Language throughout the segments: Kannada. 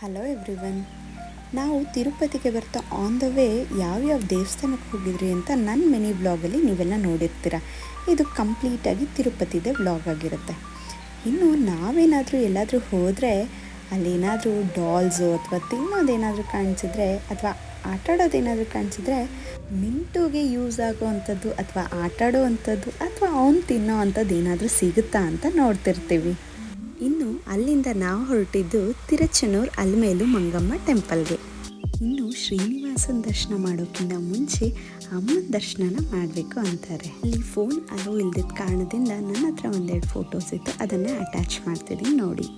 ಹಲೋ ಎವ್ರಿವನ್ ನಾವು ತಿರುಪತಿಗೆ ಬರ್ತಾ ಆನ್ ದ ವೇ ಯಾವ್ಯಾವ ದೇವಸ್ಥಾನಕ್ಕೆ ಹೋಗಿದ್ರಿ ಅಂತ ನನ್ನ ಮಿನಿ ಬ್ಲಾಗಲ್ಲಿ ನೀವೆಲ್ಲ ನೋಡಿರ್ತೀರ. ಇದು ಕಂಪ್ಲೀಟಾಗಿ ತಿರುಪತಿದೇ ಬ್ಲಾಗ್ ಆಗಿರುತ್ತೆ. ಇನ್ನು ನಾವೇನಾದರೂ ಎಲ್ಲಾದರೂ ಹೋದರೆ, ಅಲ್ಲೇನಾದರೂ ಡಾಲ್ಸು ಅಥವಾ ತಿನ್ನೋದೇನಾದರೂ ಕಾಣಿಸಿದ್ರೆ, ಅಥವಾ ಆಟಾಡೋದೇನಾದರೂ ಕಾಣಿಸಿದ್ರೆ, ಮಿಂಟುಗೆ ಯೂಸ್ ಆಗೋವಂಥದ್ದು ಅಥವಾ ಆಟಾಡೋ ಅಂಥದ್ದು ಅಥವಾ ಅವ್ನು ತಿನ್ನೋ ಅಂಥದ್ದು ಏನಾದರೂ ಸಿಗುತ್ತಾ ಅಂತ ನೋಡ್ತಿರ್ತೀವಿ. ಇನ್ನು ಅಲ್ಲಿಂದ ನಾವು ಹೊರಟಿದ್ದು ತಿರುಚನೂರ್ ಅಲ್ಮೇಲು ಮಂಗಮ್ಮ ಟೆಂಪಲ್ಗೆ. ಇನ್ನು ಶ್ರೀನಿವಾಸನ ದರ್ಶನ ಮಾಡೋಕ್ಕಿಂತ ಮುಂಚೆ ಅಮ್ಮನ ದರ್ಶನನ ಮಾಡಬೇಕು ಅಂತಾರೆ. ಅಲ್ಲಿ ಫೋನ್ ಅಲೋ ಇಲ್ದಿದ್ದ ಕಾರಣದಿಂದ ನನ್ನ ಹತ್ರ ಒಂದೆರಡು ಫೋಟೋಸ್ ಇತ್ತು, ಅದನ್ನು ಅಟ್ಯಾಚ್ ಮಾಡ್ತಿದ್ದೀನಿ ನೋಡಿ.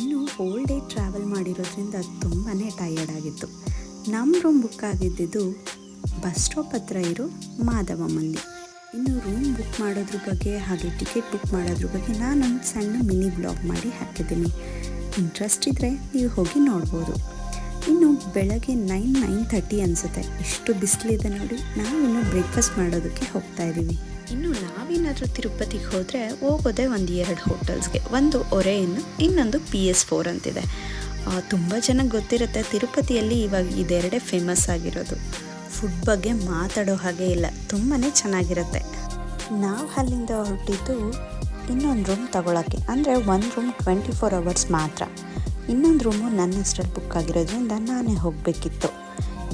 ಇನ್ನು ಹೋಲ್ ಡೇ ಟ್ರಾವೆಲ್ ಮಾಡಿರೋದ್ರಿಂದ ತುಂಬಾ ಟಯರ್ಡ್ ಆಗಿತ್ತು. ನಮ್ಮ ರೂಮ್ ಬುಕ್ ಆಗಿದ್ದಿದ್ದು ಬಸ್ ಸ್ಟಾಪ್ ಹತ್ರ ಇರೋ ಮಾಧವಮ್ಮಲ್ಲಿ ಇನ್ನು ರೂಮ್ ಬುಕ್ ಮಾಡೋದ್ರ ಬಗ್ಗೆ ಹಾಗೆ ಟಿಕೆಟ್ ಬುಕ್ ಮಾಡೋದ್ರ ಬಗ್ಗೆ ನಾನು ಒಂದು ಸಣ್ಣ ಮಿನಿ ಬ್ಲಾಗ್ ಮಾಡಿ ಹಾಕಿದ್ದೀನಿ. ಇಂಟ್ರೆಸ್ಟ್ ಇದ್ದರೆ ನೀವು ಹೋಗಿ ನೋಡ್ಬೋದು. ಇನ್ನು ಬೆಳಗ್ಗೆ ನೈನ್ ನೈನ್ ತರ್ಟಿ ಅನಿಸುತ್ತೆ. ಇಷ್ಟು ಬಿಸಿಲಿದೆ ನೋಡಿ, ನಾವಿನ್ನು ಬ್ರೇಕ್ಫಾಸ್ಟ್ ಮಾಡೋದಕ್ಕೆ ಹೋಗ್ತಾ ಇದ್ದೀವಿ ಇನ್ನು ನಾವೇನಾದರೂ ತಿರುಪತಿಗೆ ಹೋದರೆ ಹೋಗೋದೇ ಒಂದು ಎರಡು ಹೋಟೆಲ್ಸ್ಗೆ ಒಂದು ಒರೆಯನ್ನು ಇನ್ನೊಂದು ಪಿ ಎಸ್ ಫೋರ್ ಅಂತಿದೆ. ತುಂಬ ಜನಕ್ಕೆ ಗೊತ್ತಿರುತ್ತೆ ತಿರುಪತಿಯಲ್ಲಿ ಇವಾಗ ಇದೆರಡೇ ಫೇಮಸ್ ಆಗಿರೋದು. ಫುಡ್ ಬಗ್ಗೆ ಮಾತಾಡೋ ಹಾಗೆ ಇಲ್ಲ. ತುಂಬಾ ಚೆನ್ನಾಗಿರುತ್ತೆ. ನಾವು ಅಲ್ಲಿಂದ ಹೊರಟಿದ್ದು ಇನ್ನೊಂದು ರೂಮ್ ತಗೊಳ್ಳೋಕ್ಕೆ ಅಂದರೆ ಒಂದು ರೂಮ್ ಟ್ವೆಂಟಿ ಫೋರ್ ಅವರ್ಸ್ ಮಾತ್ರ. ಇನ್ನೊಂದು ರೂಮು ನನ್ನ ಹೆಸರಲ್ಲಿ ಬುಕ್ ಆಗಿರೋದ್ರಿಂದ ನಾನೇ ಹೋಗಬೇಕಿತ್ತು.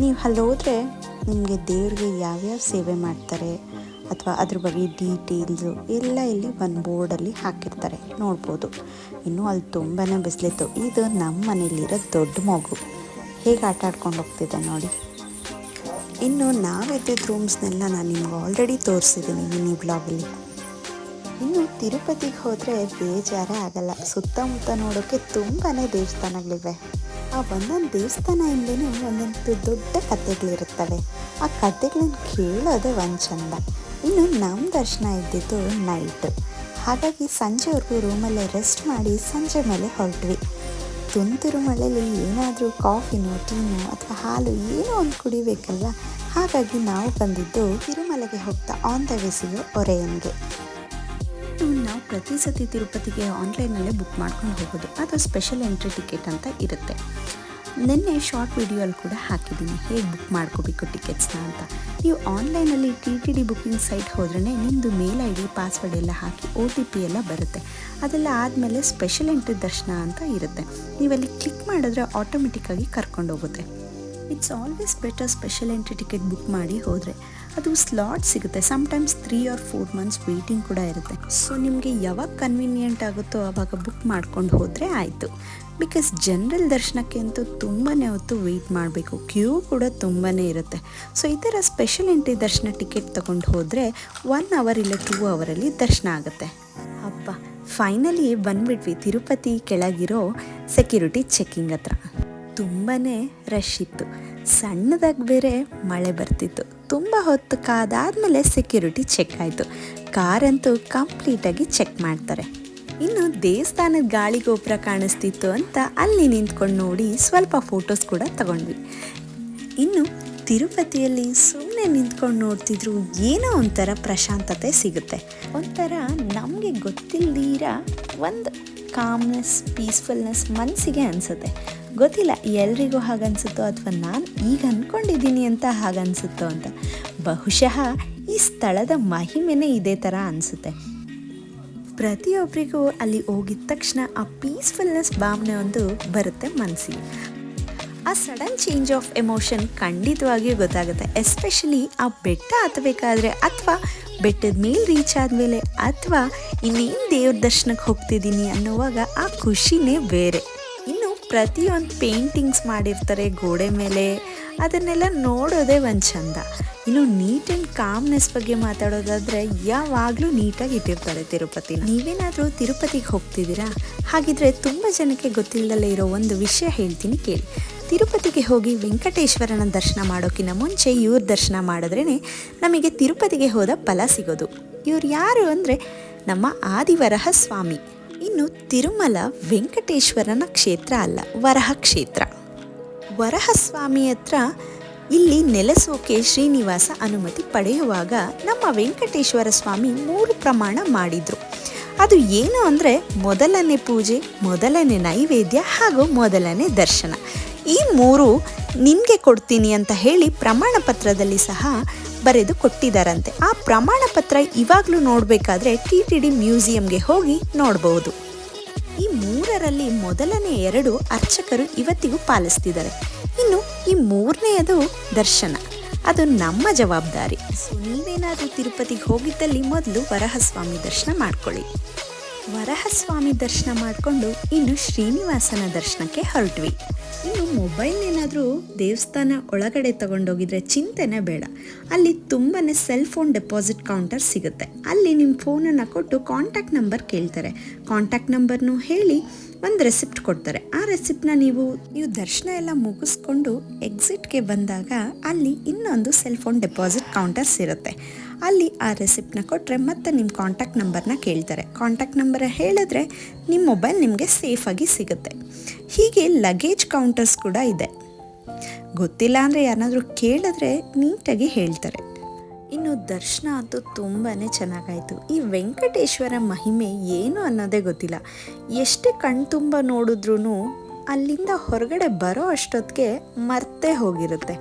ನೀವು ಅಲ್ಲಿ ಹೋದರೆ ನಿಮಗೆ ದೇವ್ರಿಗೆ ಯಾವ್ಯಾವ ಸೇವೆ ಮಾಡ್ತಾರೆ ಅಥವಾ ಅದ್ರ ಬಗ್ಗೆ ಡೀಟೇಲ್ಸು ಎಲ್ಲ ಇಲ್ಲಿ ಒಂದು ಬೋರ್ಡಲ್ಲಿ ಹಾಕಿರ್ತಾರೆ. ನೋಡ್ಬೋದು. ಇನ್ನೂ ಅಲ್ಲಿ ತುಂಬಾ ಬಿಸಿಲಿತ್ತು. ಇದು ನಮ್ಮ ಮನೇಲಿರೋ ದೊಡ್ಡ ಮಗು. ಹೇಗೆ ಆಟ ಆಡ್ಕೊಂಡು ನೋಡಿ. ಇನ್ನು ನಾವಿದ್ದಿದ್ದ ರೂಮ್ಸ್ನೆಲ್ಲ ನಾನು ನಿಮ್ಗೆ ಆಲ್ರೆಡಿ ತೋರಿಸಿದ್ದೀನಿ ಮಿನಿ ಬ್ಲಾಗಲ್ಲಿ ಇನ್ನು ತಿರುಪತಿಗೆ ಹೋದರೆ ಬೇಜಾರೇ ಆಗಲ್ಲ. ಸುತ್ತಮುತ್ತ ನೋಡೋಕ್ಕೆ ತುಂಬಾ ದೇವಸ್ಥಾನಗಳಿವೆ. ಆ ಒಂದೊಂದು ದೇವಸ್ಥಾನ ಹಿಂದೆನೂ ಒಂದೊಂದು ದೊಡ್ಡ ಕಥೆಗಳಿರುತ್ತವೆ. ಆ ಕಥೆಗಳನ್ನ ಕೇಳೋದೇ ಒಂದು ಚಂದ. ಇನ್ನು ನಮ್ಮ ದರ್ಶನ ಇದ್ದಿದ್ದು ನೈಟ್ ಹಾಗಾಗಿ ಸಂಜೆವರೆಗೂ ರೂಮಲ್ಲೇ ರೆಸ್ಟ್ ಮಾಡಿ ಸಂಜೆ ಮೇಲೆ ಹೊರಟ್ವಿ. ತುಂತುರು ಮಳೆಯಲ್ಲಿ ಏನಾದರೂ ಕಾಫಿನೋ ಟೀನೋ ಅಥವಾ ಹಾಲು ಏನೋ ಒಂದು ಕುಡಿಬೇಕಲ್ವ? ಹಾಗಾಗಿ ನಾವು ಬಂದಿದ್ದು ತಿರುಮಲೆಗೆ ಹೋಗ್ತಾ ಆನ್ ದ ವೇ ಸಿಗೋ ಒರೆಯನ್ಗೆ ನಾವು ಪ್ರತಿ ಸತಿ ತಿರುಪತಿಗೆ ಆನ್ಲೈನಲ್ಲೇ ಬುಕ್ ಮಾಡ್ಕೊಂಡು ಹೋಗೋದು. ಅದು ಸ್ಪೆಷಲ್ ಎಂಟ್ರಿ ಟಿಕೆಟ್ ಅಂತ ಇರುತ್ತೆ. ನಿನ್ನೆ ಶಾರ್ಟ್ ವಿಡಿಯೋಲ್ಲಿ ಕೂಡ ಹಾಕಿದ್ದೀನಿ. ಹೇಗೆ ಬುಕ್ ಮಾಡ್ಕೋಬೇಕು ಟಿಕೆಟ್ಸ್ನ ಅಂತ. ನೀವು ಆನ್ಲೈನಲ್ಲಿ T T D booking site ಹೋದ್ರೇ ನಿಮ್ಮದು ಮೇಲ್ ಐ ಡಿ ಪಾಸ್ವರ್ಡ್ ಎಲ್ಲ ಹಾಕಿ ಒ ಟಿ ಪಿ ಎಲ್ಲ ಬರುತ್ತೆ. ಅದೆಲ್ಲ ಆದಮೇಲೆ ಸ್ಪೆಷಲ್ ಎಂಟ್ರಿ ದರ್ಶನ ಅಂತ ಇರುತ್ತೆ. ನೀವಲ್ಲಿ ಕ್ಲಿಕ್ ಮಾಡಿದ್ರೆ ಆಟೋಮೆಟಿಕ್ಕಾಗಿ ಕರ್ಕೊಂಡು ಹೋಗುತ್ತೆ. It's always better special entry ticket book ಮಾಡಿ ಹೋದರೆ ಅದು ಸ್ಲಾಟ್ ಸಿಗುತ್ತೆ. Sometimes three or four months waiting ಕೂಡ ಇರುತ್ತೆ. ಸೊ ನಿಮಗೆ ಯಾವಾಗ ಕನ್ವೀನಿಯೆಂಟ್ ಆಗುತ್ತೋ ಆವಾಗ ಬುಕ್ ಮಾಡ್ಕೊಂಡು ಹೋದರೆ ಆಯಿತು. ಬಿಕಾಸ್ ಜನರಲ್ ದರ್ಶನಕ್ಕೆ ಅಂತೂ ತುಂಬಾ ಹೊತ್ತು ವೆಯ್ಟ್ ಮಾಡಬೇಕು. ಕ್ಯೂ ಕೂಡ ತುಂಬಾ ಇರುತ್ತೆ. ಸೊ ಈ ಥರ ಸ್ಪೆಷಲ್ ಎಂಟ್ರಿ ದರ್ಶನ ಟಿಕೆಟ್ ತೊಗೊಂಡು ಹೋದರೆ ಒನ್ ಅವರ್ ಇಲ್ಲ ಟೂ ಅವರಲ್ಲಿ ದರ್ಶನ ಆಗುತ್ತೆ. ಅಪ್ಪ ಫೈನಲಿ ಬಂದ್ಬಿಟ್ವಿ. ತಿರುಪತಿ ಕೆಳಗಿರೋ ಸೆಕ್ಯೂರಿಟಿ ಚೆಕ್ಕಿಂಗ್ ಹತ್ರ. ತುಂಬಾ ರಶ್ ಇತ್ತು. ಸಣ್ಣದಾಗಿ ಬೇರೆ ಮಳೆ ಬರ್ತಿತ್ತು. ತುಂಬ ಹೊತ್ತು ಕಾದಾದಮೇಲೆ ಸೆಕ್ಯೂರಿಟಿ ಚೆಕ್ ಆಯಿತು. ಕಾರಂತೂ ಕಂಪ್ಲೀಟಾಗಿ ಚೆಕ್ ಮಾಡ್ತಾರೆ. ಇನ್ನು ದೇವಸ್ಥಾನದ ಗಾಳಿ ಗೋಪುರ ಕಾಣಿಸ್ತಿತ್ತು ಅಂತ ಅಲ್ಲಿ ನಿಂತ್ಕೊಂಡು ನೋಡಿ ಸ್ವಲ್ಪ ಫೋಟೋಸ್ ಕೂಡ ತಗೊಂಡ್ವಿ. ಇನ್ನು ತಿರುಪತಿಯಲ್ಲಿ ಸುಮ್ಮನೆ ನಿಂತ್ಕೊಂಡು ನೋಡ್ತಿದ್ರು ಏನೋ ಒಂಥರ ಪ್ರಶಾಂತತೆ ಸಿಗುತ್ತೆ. ಒಂಥರ ನಮಗೆ ಗೊತ್ತಿಲ್ಲದಿರ ಒಂದು ಕಾಮ್ನೆಸ್ ಪೀಸ್ಫುಲ್ನೆಸ್ ಮನಸ್ಸಿಗೆ ಅನಿಸುತ್ತೆ. ಗೊತ್ತಿಲ್ಲ, ಎಲ್ರಿಗೂ ಹಾಗನ್ಸುತ್ತೋ ಅಥವಾ ನಾನು ಈಗ ಅಂದ್ಕೊಂಡಿದ್ದೀನಿ ಅಂತ ಹಾಗನ್ಸುತ್ತೋ ಅಂತ. ಬಹುಶಃ ಈ ಸ್ಥಳದ ಮಹಿಮೆನೇ ಇದೇ ಥರ ಅನಿಸುತ್ತೆ. ಪ್ರತಿಯೊಬ್ಬರಿಗೂ ಅಲ್ಲಿ ಹೋಗಿದ ತಕ್ಷಣ ಆ ಪೀಸ್ಫುಲ್ನೆಸ್ ಭಾವನೆ ಒಂದು ಬರುತ್ತೆ ಮನಸ್ಸಿಗೆ ಆ ಸಡನ್ ಚೇಂಜ್ ಆಫ್ ಎಮೋಷನ್ ಖಂಡಿತವಾಗಿಯೂ ಗೊತ್ತಾಗುತ್ತೆ. ಎಸ್ಪೆಷಲಿ ಆ ಬೆಟ್ಟ ಹತ್ತಬೇಕಾದ್ರೆ ಅಥವಾ ಬೆಟ್ಟದ ಮೇಲೆ ರೀಚ್ ಆದಮೇಲೆ ಅಥವಾ ಇನ್ನೇನು ದೇವ್ರ ದರ್ಶನಕ್ಕೆ ಹೋಗ್ತಿದ್ದೀನಿ ಅನ್ನುವಾಗ ಆ ಖುಷಿನೇ ಬೇರೆ. ಪ್ರತಿಯೊಂದು ಪೇಂಟಿಂಗ್ಸ್ ಮಾಡಿರ್ತಾರೆ ಗೋಡೆ ಮೇಲೆ. ಅದನ್ನೆಲ್ಲ ನೋಡೋದೇ ಒಂದು ಚಂದ. ಇನ್ನು ನೀಟ್ ಆ್ಯಂಡ್ ಕಾಮ್ನೆಸ್ ಬಗ್ಗೆ ಮಾತಾಡೋದಾದರೆ ಯಾವಾಗಲೂ ನೀಟಾಗಿ ಇಟ್ಟಿರ್ತಾರೆ ತಿರುಪತಿ ನೀವೇನಾದರೂ ತಿರುಪತಿಗೆ ಹೋಗ್ತಿದ್ದೀರಾ? ಹಾಗಿದ್ರೆ ತುಂಬ ಜನಕ್ಕೆ ಗೊತ್ತಿಲ್ಲದಲ್ಲೇ ಇರೋ ಒಂದು ವಿಷಯ ಹೇಳ್ತೀನಿ ಕೇಳಿ. ತಿರುಪತಿಗೆ ಹೋಗಿ ವೆಂಕಟೇಶ್ವರನ ದರ್ಶನ ಮಾಡೋಕ್ಕಿಂತ ಮುಂಚೆ ಇವ್ರ ದರ್ಶನ ಮಾಡಿದ್ರೇ ನಮಗೆ ತಿರುಪತಿಗೆ ಹೋದ ಫಲ ಸಿಗೋದು. ಇವ್ರು ಯಾರು ಅಂದರೆ ನಮ್ಮ ಆದಿವರಹ ಸ್ವಾಮಿ. ಇನ್ನು ತಿರುಮಲ ವೆಂಕಟೇಶ್ವರನ ಕ್ಷೇತ್ರ ಅಲ್ಲ, ವರಹ ಕ್ಷೇತ್ರ. ವರಹಸ್ವಾಮಿ ಹತ್ರ ಇಲ್ಲಿ ನೆಲೆಸೋಕೆ ಶ್ರೀನಿವಾಸ ಅನುಮತಿ ಪಡೆಯುವಾಗ ನಮ್ಮ ವೆಂಕಟೇಶ್ವರ ಸ್ವಾಮಿ ಮೂರು ಪ್ರಮಾಣ ಮಾಡಿದರು. ಅದು ಏನು ಅಂದರೆ ಮೊದಲನೇ ಪೂಜೆ, ಮೊದಲನೇ ನೈವೇದ್ಯ ಹಾಗೂ ಮೊದಲನೇ ದರ್ಶನ. ಈ ಮೂರು ನಿಮಗೆ ಕೊಡ್ತೀನಿ ಅಂತ ಹೇಳಿ ಪ್ರಮಾಣ ಪತ್ರದಲ್ಲಿ ಸಹ ಬರೆದು ಕೊಟ್ಟಿದ್ದಾರಂತೆ ಆ ಪ್ರಮಾಣ ಪತ್ರ ಇವಾಗಲೂ ನೋಡಬೇಕಾದ್ರೆ ಟಿ ಟಿ ಡಿ ಮ್ಯೂಸಿಯಂಗೆ ಹೋಗಿ ನೋಡಬಹುದು ಈ ಮೂರರಲ್ಲಿ ಮೊದಲನೇ ಎರಡು ಅರ್ಚಕರು ಇವತ್ತಿಗೂ ಪಾಲಿಸ್ತಿದ್ದಾರೆ. ಇನ್ನು ಈ ಮೂರನೆಯದು ದರ್ಶನ. ಅದು ನಮ್ಮ ಜವಾಬ್ದಾರಿ. ಸೊ ನೀವೇನಾದರೂ ತಿರುಪತಿಗೆ ಹೋಗಿದ್ದಲ್ಲಿ ಮೊದಲು ವರಹಸ್ವಾಮಿ ದರ್ಶನ ಮಾಡ್ಕೊಳ್ಳಿ. ವರಹಸ್ವಾಮಿ ದರ್ಶನ ಮಾಡಿಕೊಂಡು ಇನ್ನು ಶ್ರೀನಿವಾಸನ ದರ್ಶನಕ್ಕೆ ಹೊರಟ್ವಿ. ಇನ್ನು ಮೊಬೈಲ್ ಏನಾದರೂ ದೇವಸ್ಥಾನ ಒಳಗಡೆ ತಗೊಂಡೋಗಿದ್ರೆ ಚಿಂತೆನೇ ಬೇಡ. ಅಲ್ಲಿ ತುಂಬಾ ಸೆಲ್ ಫೋನ್ ಡೆಪಾಸಿಟ್ ಕೌಂಟರ್ ಸಿಗುತ್ತೆ. ಅಲ್ಲಿ ನಿಮ್ಮ ಫೋನನ್ನು ಕೊಟ್ಟು ಕಾಂಟ್ಯಾಕ್ಟ್ ನಂಬರ್ ಕೇಳ್ತಾರೆ. ಕಾಂಟ್ಯಾಕ್ಟ್ ನಂಬರ್ನು ಹೇಳಿ ಒಂದು ರೆಸಿಪ್ಟ್ ಕೊಡ್ತಾರೆ. ಆ ರೆಸಿಪ್ಟ್ನ ನೀವು ನೀವು ದರ್ಶನ ಎಲ್ಲ ಮುಗಿಸ್ಕೊಂಡು ಎಕ್ಸಿಟ್ಗೆ ಬಂದಾಗ ಅಲ್ಲಿ ಇನ್ನೊಂದು ಸೆಲ್ ಫೋನ್ ಡೆಪಾಸಿಟ್ ಕೌಂಟರ್ಸ್ ಇರುತ್ತೆ ಅಲ್ಲಿ ಆ ರೆಸಿಪ್ಟನ್ನ ಕೊಟ್ಟರೆ ಮತ್ತೆ ನಿಮ್ಮ ಕಾಂಟ್ಯಾಕ್ಟ್ ನಂಬರ್ನ ಕೇಳ್ತಾರೆ. ಕಾಂಟ್ಯಾಕ್ಟ್ ನಂಬರ್ ಹೇಳಿದ್ರೆ ನಿಮ್ಮ ಮೊಬೈಲ್ ನಿಮಗೆ ಸೇಫಾಗಿ ಸಿಗುತ್ತೆ. ಹೀಗೆ ಲಗೇಜ್ ಕೌಂಟರ್ಸ್ ಕೂಡ ಇದೆ. ಗೊತ್ತಿಲ್ಲ ಅಂದರೆ ಯಾರಾದರೂ ಕೇಳಿದ್ರೆ ನೀಟಾಗಿ ಹೇಳ್ತಾರೆ. ಇನ್ನು ದರ್ಶನ ಅಂತೂ ತುಂಬಾ ಚೆನ್ನಾಗಾಯಿತು. ಈ ವೆಂಕಟೇಶ್ವರ ಮಹಿಮೆ ಏನು ಅನ್ನೋದೇ ಗೊತ್ತಿಲ್ಲ. ಎಷ್ಟೇ ಕಣ್ತುಂಬ ನೋಡಿದ್ರೂ ಅಲ್ಲಿಂದ ಹೊರಗಡೆ ಬರೋ ಅಷ್ಟೊತ್ತಿಗೆ ಮರ್ತೇ ಹೋಗಿರುತ್ತೆ.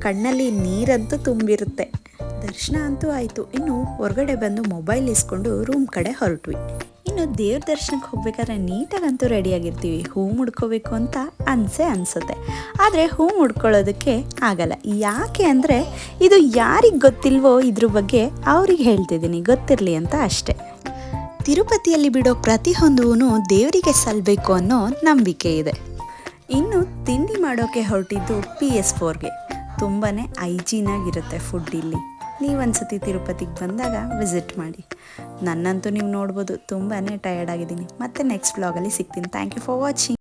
ಕಣ್ಣಲ್ಲಿ ನೀರಂತೂ ತುಂಬಿರುತ್ತೆ. ದರ್ಶನ ಅಂತೂ ಆಯಿತು. ಇನ್ನು ಹೊರಗಡೆ ಬಂದು ಮೊಬೈಲ್ ಇಸ್ಕೊಂಡು ರೂಮ್ ಕಡೆ ಹೊರಟ್ವಿ. ಇನ್ನು ದೇವ್ರ ದರ್ಶನಕ್ಕೆ ಹೋಗ್ಬೇಕಾದ್ರೆ ನೀಟಾಗಂತೂ ರೆಡಿಯಾಗಿರ್ತೀವಿ ಹೂ ಮುಡ್ಕೋಬೇಕು ಅಂತ ಅನಿಸೆ ಅನಿಸುತ್ತೆ. ಆದರೆ ಹೂ ಮುಡ್ಕೊಳ್ಳೋದಕ್ಕೆ ಆಗಲ್ಲ. ಯಾಕೆ ಅಂದರೆ ಇದು ಯಾರಿಗೆ ಗೊತ್ತಿಲ್ವೋ ಇದ್ರ ಬಗ್ಗೆ ಅವ್ರಿಗೆ ಹೇಳ್ತಿದ್ದೀನಿ. ಗೊತ್ತಿರಲಿ ಅಂತ ಅಷ್ಟೆ. ತಿರುಪತಿಯಲ್ಲಿ ಬಿಡೋ ಪ್ರತಿಯೊಂದೂ ದೇವರಿಗೆ ಸಲ್ಲಬೇಕು ಅನ್ನೋ ನಂಬಿಕೆ ಇದೆ. ಇನ್ನು ತಿಂಡಿ ಮಾಡೋಕ್ಕೆ ಹೊರಟಿದ್ದು ಪಿ ಎಸ್ ಫೋರ್ಗೆ ತುಂಬಾ ಐಜೀನಾಗಿರುತ್ತೆ ಫುಡ್ ಇಲ್ಲಿ. ನೀವೊಂದ್ಸತಿ ತಿರುಪತಿಗೆ ಬಂದಾಗ ವಿಸಿಟ್ ಮಾಡಿ. ನನ್ನಂತೂ ನೀವು ನೋಡ್ಬೋದು ತುಂಬಾ ಟಯರ್ಡ್ ಆಗಿದ್ದೀನಿ. ಮತ್ತೆ ನೆಕ್ಸ್ಟ್ ವ್ಲಾಗಲ್ಲಿ ಸಿಗ್ತೀನಿ. Thank you for watching